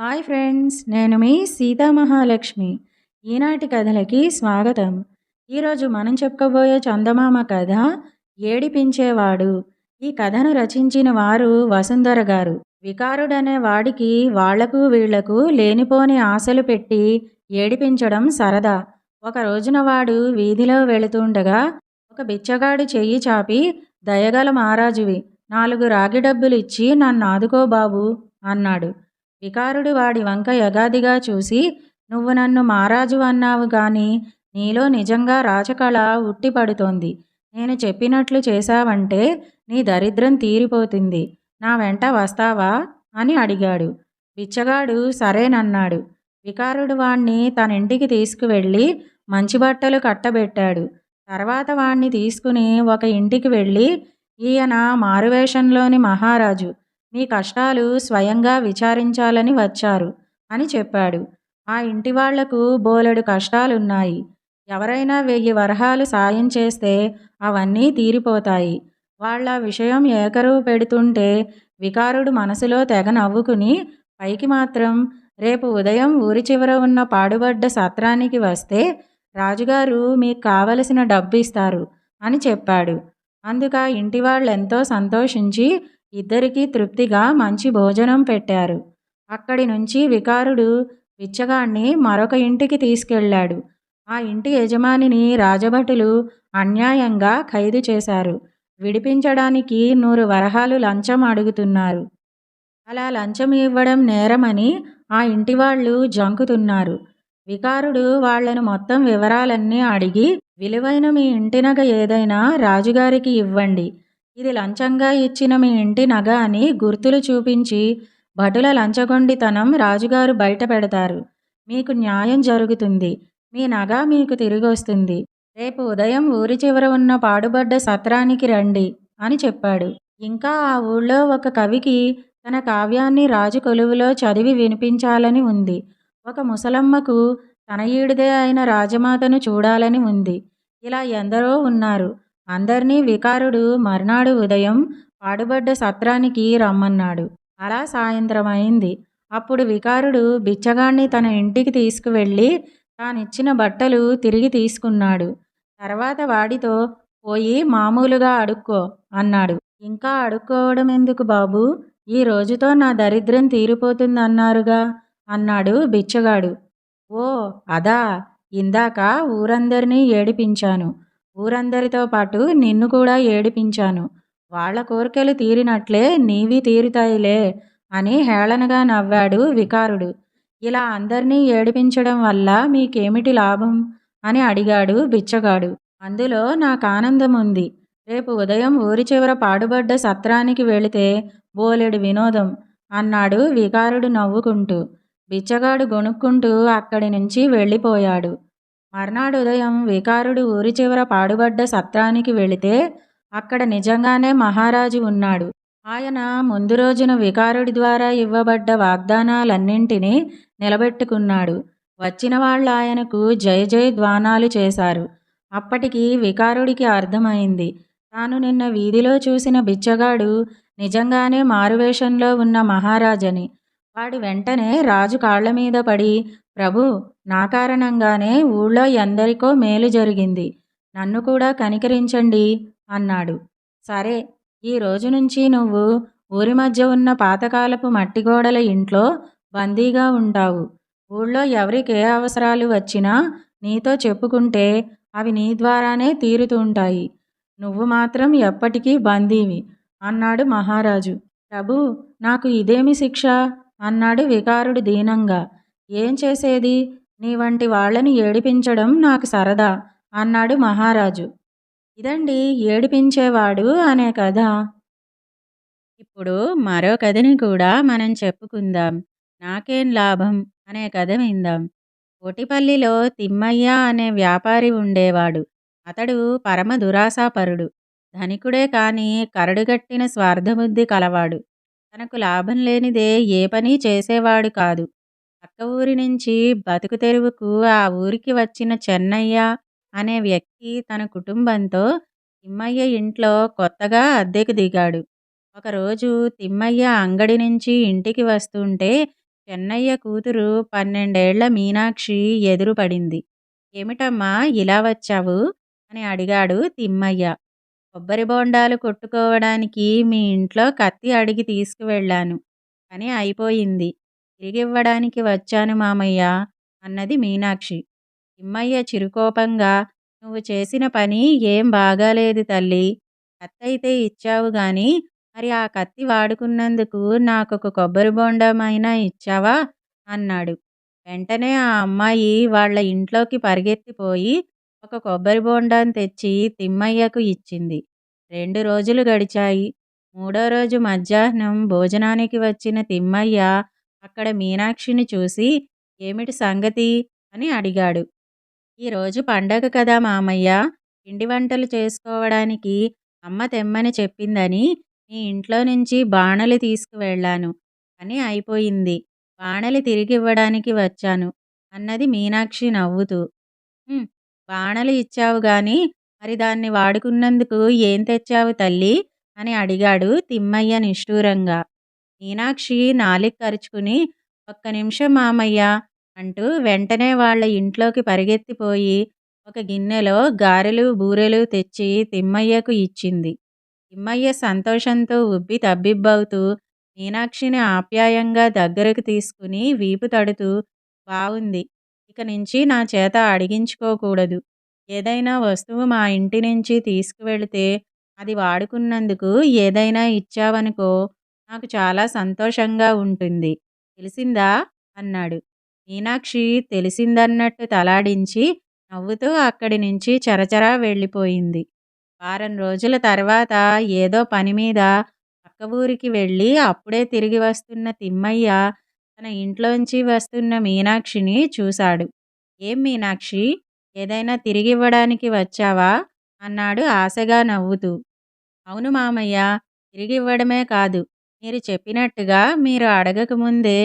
Hi friends నేను మీ సీతామహాలక్ష్మి ఈనాటి కథలకి స్వాగతం. ఈరోజు మనం చెప్పుకోబోయే చందమామ కథ ఏడిపించేవాడు. ఈ కథను రచించిన వారు వసుంధర గారు. వికారుడనే వాడికి వాళ్ళకు వీళ్ళకు లేనిపోని ఆశలు పెట్టి ఏడిపించడం సరదా. ఒక రోజున వాడు వీధిలో వెళుతుండగా ఒక బిచ్చగాడు చెయ్యి చాపి దయగల మహారాజువి నాలుగు రాగి డబ్బులు ఇచ్చి నన్ను ఆదుకో బాబు అన్నాడు. వికారుడు వాడి వంక యగాదిగా చూసి నువ్వు నన్ను మారాజు అన్నావు గాని నీలో నిజంగా రాచకళ ఉట్టిపడుతోంది. నేను చెప్పినట్లు చేశావంటే నీ దరిద్రం తీరిపోతుంది. నా వెంట వస్తావా? అని అడిగాడు. బిచ్చగాడు సరేనన్నాడు. వికారుడు వాణ్ణి తన ఇంటికి తీసుకువెళ్ళి మంచి బట్టలు కట్టబెట్టాడు. తర్వాత వాణ్ణి తీసుకుని ఒక ఇంటికి వెళ్ళి ఈయన మారువేషంలోని మహారాజు మీ కష్టాలు స్వయంగా విచారించాలని వచ్చారు అని చెప్పాడు. ఆ ఇంటి వాళ్ళకు బోలెడు కష్టాలున్నాయి. ఎవరైనా వెయ్యి వరహాలు సాయం చేస్తే అవన్నీ తీరిపోతాయి. వాళ్ళ విషయం ఏకరువు పెడుతుంటే వికారుడు మనసులో తెగ నవ్వుకుని పైకి మాత్రం రేపు ఉదయం ఊరి చివర ఉన్న పాడుబడ్డ సత్రానికి వస్తే రాజుగారు మీకు కావలసిన డబ్బు ఇస్తారు అని చెప్పాడు. అందుక ఇంటి వాళ్ళెంతో సంతోషించి ఇద్దరికీ తృప్తిగా మంచి భోజనం పెట్టారు. అక్కడి నుంచి వికారుడు బిచ్చగాణ్ణి మరొక ఇంటికి తీసుకెళ్ళాడు. ఆ ఇంటి యజమానిని రాజభటులు అన్యాయంగా ఖైదు చేశారు. విడిపించడానికి నూరు వరహాలు లంచం అడుగుతున్నారు. అలా లంచం ఇవ్వడం నేరమని ఆ ఇంటి వాళ్ళు జంకుతున్నారు. వికారుడు వాళ్ళను మొత్తం వివరాలన్నీ అడిగి విలువైన మీ ఇంటినగ ఏదైనా రాజుగారికి ఇవ్వండి. ఇది లంచంగా ఇచ్చిన మీ ఇంటి నగ అని గుర్తులు చూపించి భటుల లంచగొండితనం రాజుగారు బయట పెడతారు. మీకు న్యాయం జరుగుతుంది. మీ నగ మీకు తిరిగొస్తుంది. రేపు ఉదయం ఊరి చివర ఉన్న పాడుబడ్డ సత్రానికి రండి అని చెప్పాడు. ఇంకా ఆ ఊళ్ళో ఒక కవికి తన కావ్యాన్ని రాజు కొలువులో చదివి వినిపించాలని ఉంది. ఒక ముసలమ్మకు తన ఈడిదే అయిన రాజమాతను చూడాలని ఉంది. ఇలా ఎందరో ఉన్నారు. అందర్నీ వికారుడు మర్నాడు ఉదయం పాడుబడ్డ సత్రానికి రమ్మన్నాడు. అలా సాయంత్రం అయింది అప్పుడు వికారుడు బిచ్చగాణ్ణి తన ఇంటికి తీసుకువెళ్ళి తానిచ్చిన బట్టలు తిరిగి తీసుకున్నాడు. తర్వాత వాడితో పోయి మామూలుగా అడుక్కో అన్నాడు. ఇంకా అడుక్కోవడం ఎందుకు బాబు? ఈ రోజుతో నా దరిద్రం తీరిపోతుందన్నారుగా అన్నాడు బిచ్చగాడు. ఓ అదా. ఇందాక ఊరందరినీ ఏడిపించాను. ఊరందరితో పాటు నిన్ను కూడా ఏడిపించాను. వాళ్ళ కోరికలు తీరినట్లే నీవి తీరుతాయిలే అని హేళనగా నవ్వాడు వికారుడు. ఇలా అందరినీ ఏడిపించడం వల్ల మీకేమిటి లాభం? అని అడిగాడు బిచ్చగాడు. అందులో నాకు ఆనందం ఉంది రేపు ఉదయం ఊరి చివర పాడుబడ్డ సత్రానికి వెళితే బోలెడు వినోదం అన్నాడు వికారుడు నవ్వుకుంటూ. బిచ్చగాడు గొనుక్కుంటూ అక్కడి నుంచి వెళ్ళిపోయాడు. మర్నాడు ఉదయం వికారుడు ఊరి చివర పాడుబడ్డ సత్రానికి వెళితే అక్కడ నిజంగానే మహారాజు ఉన్నాడు. ఆయన ముందు రోజున వికారుడి ద్వారా ఇవ్వబడ్డ వాగ్దానాలన్నింటినీ నిలబెట్టుకున్నాడు. వచ్చిన వాళ్ళు ఆయనకు జయ జయ ద్వానాలు చేశారు. అప్పటికి వికారుడికి అర్థమైంది. తాను నిన్న వీధిలో చూసిన బిచ్చగాడు నిజంగానే మారువేషంలో ఉన్న మహారాజని. వాడి వెంటనే రాజు కాళ్ళ మీద పడి ప్రభు నా కారణంగానే ఊళ్ళో ఎందరికో మేలు జరిగింది. నన్ను కూడా కనికరించండి అన్నాడు. సరే ఈ రోజు నుంచి నువ్వు ఊరి మధ్య ఉన్న పాతకాలపు మట్టిగోడల ఇంట్లో బందీగా ఉంటావు. ఊళ్ళో ఎవరికి ఏ అవసరాలు వచ్చినా నీతో చెప్పుకుంటే అవి నీ ద్వారానే తీరుతుంటాయి నువ్వు మాత్రం ఎప్పటికీ బందీవి అన్నాడు మహారాజు. ప్రభు నాకు ఇదేమి శిక్ష? అన్నాడు వికారుడు దీనంగా. ఏం చేసేది? నీ వంటి వాళ్ళని ఏడిపించడం నాకు సరదా అన్నాడు మహారాజు. ఇదండి ఏడిపించేవాడు అనే కథ. ఇప్పుడు మరో కథని కూడా మనం చెప్పుకుందాం. నాకేం లాభం? అనే కథ విందాం. కోటిపల్లిలో తిమ్మయ్య అనే వ్యాపారి ఉండేవాడు. అతడు పరమ దురాశాపరుడు. ధనికుడే కాని కరడుగట్టిన స్వార్థబుద్ధి కలవాడు. తనకు లాభం లేనిదే ఏ పని చేసేవాడు కాదు పక్క ఊరి నుంచి బతుకు తెరువుకు ఆ ఊరికి వచ్చిన చెన్నయ్య అనే వ్యక్తి తన కుటుంబంతో తిమ్మయ్య ఇంట్లో కొత్తగా అద్దెకు దిగాడు ఒకరోజు తిమ్మయ్య అంగడి నుంచి ఇంటికి వస్తుంటే చెన్నయ్య కూతురు పన్నెండేళ్ళ మీనాక్షి ఎదురుపడింది. ఏమిటమ్మా ఇలా వచ్చావు? అని అడిగాడు తిమ్మయ్య. కొబ్బరి బోండాలు కొట్టుకోవడానికి మీ ఇంట్లో కత్తి అడిగి తీసుకువెళ్ళాను. పని అయిపోయింది. తిరిగివ్వడానికి వచ్చాను మామయ్య అన్నది మీనాక్షి. తిమ్మయ్య చిరుకోపంగా నువ్వు చేసిన పని ఏం బాగాలేదు తల్లి కత్తయితే ఇచ్చావు గాని మరి ఆ కత్తి వాడుకున్నందుకు నాకొక కొబ్బరి బొండమైనా ఇచ్చావా? అన్నాడు. వెంటనే ఆ అమ్మాయి వాళ్ళ ఇంట్లోకి పరిగెత్తిపోయి ఒక కొబ్బరి బోండాను తెచ్చి తిమ్మయ్యకు ఇచ్చింది. రెండు రోజులు గడిచాయి. మూడో రోజు మధ్యాహ్నం భోజనానికి వచ్చిన తిమ్మయ్య అక్కడ మీనాక్షిని చూసి ఏమిటి సంగతి? అని అడిగాడు. ఈరోజు పండగ కదా మామయ్య పిండి వంటలు చేసుకోవడానికి అమ్మ తెమ్మని చెప్పిందని మీ ఇంట్లో నుంచి బాణలు తీసుకువెళ్ళాను. అని అయిపోయింది. బాణలి తిరిగివ్వడానికి వచ్చాను అన్నది మీనాక్షి నవ్వుతూ. బాణలు ఇచ్చావు గాని మరి దాన్ని వాడుకున్నందుకు ఏం తెచ్చావు తల్లి అని అడిగాడు తిమ్మయ్య నిష్ఠూరంగా. మీనాక్షి నాలిక్ కరుచుకుని ఒక్క నిమిషం మామయ్య అంటూ వెంటనే వాళ్ళ ఇంట్లోకి పరిగెత్తిపోయి ఒక గిన్నెలో గారెలు, బూరెలు తెచ్చి తిమ్మయ్యకు ఇచ్చింది. తిమ్మయ్య సంతోషంతో ఉబ్బి తబ్బిబ్బవుతూ మీనాక్షిని ఆప్యాయంగా దగ్గరకు తీసుకుని వీపు తడుతూ బావుంది. ఇక నుంచి నా చేత అడిగించుకోకూడదు. ఏదైనా వస్తువు మా ఇంటి నుంచి తీసుకువెళితే అది వాడుకున్నందుకు ఏదైనా ఇచ్చావనుకో నాకు చాలా సంతోషంగా ఉంటుంది. తెలిసిందా? అన్నాడు. మీనాక్షి తెలిసిందన్నట్టు తలాడించి నవ్వుతూ అక్కడి నుంచి చరచరా వెళ్ళిపోయింది. వారం రోజుల తర్వాత ఏదో పని మీద పక్క ఊరికి వెళ్ళి అప్పుడే తిరిగి వస్తున్న తిమ్మయ్య తన ఇంట్లోంచి వస్తున్న మీనాక్షిని చూశాడు. ఏం మీనాక్షి ఏదైనా తిరిగివ్వడానికి వచ్చావా? అన్నాడు ఆశగా నవ్వుతూ. అవును మామయ్య తిరిగివ్వడమే కాదు. మీరు చెప్పినట్టుగా మీరు అడగకముందే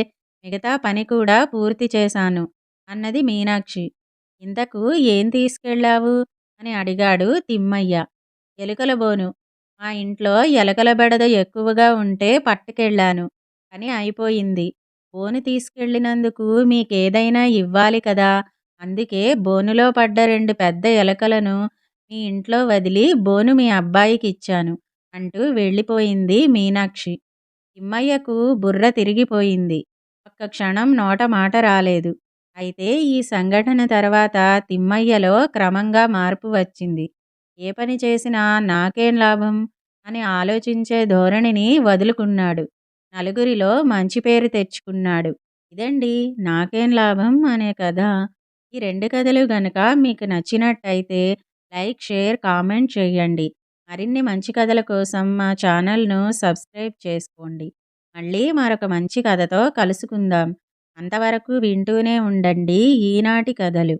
మిగతా పని కూడా పూర్తి చేశాను అన్నది మీనాక్షి. ఇంతకు ఏం తీసుకెళ్ళావు? అని అడిగాడు తిమ్మయ్య. ఎలుకల బోను. మా ఇంట్లో ఎలకల బెడద ఎక్కువగా ఉంటే పట్టుకెళ్ళాను. అని అయిపోయింది. బోను తీసుకెళ్ళినందుకు మీకేదైనా ఇవ్వాలి కదా! అందుకే బోనులో పడ్డ రెండు పెద్ద ఎలకలను మీ ఇంట్లో వదిలి బోను మీ అబ్బాయికిచ్చాను అంటూ వెళ్ళిపోయింది మీనాక్షి. తిమ్మయ్యకు బుర్ర తిరిగిపోయింది. ఒక్క క్షణం నోట మాట రాలేదు. అయితే ఈ సంఘటన తర్వాత తిమ్మయ్యలో క్రమంగా మార్పు వచ్చింది. ఏ పని చేసినా నాకేం లాభం? అని ఆలోచించే ధోరణిని వదులుకున్నాడు. నలుగురిలో మంచి పేరు తెచ్చుకున్నాడు. ఇదండి 'నాకేం లాభం' అనే కథ. ఈ రెండు కథలు గనక మీకు నచ్చినట్టయితే లైక్, షేర్, కామెంట్ చేయండి. మరిన్ని మంచి కథల కోసం మా ఛానల్‌ను సబ్స్క్రైబ్ చేసుకోండి. మళ్ళీ మరొక మంచి కథతో కలుసుకుందాం. అంతవరకు వింటూనే ఉండండి ఈనాటి కథలు.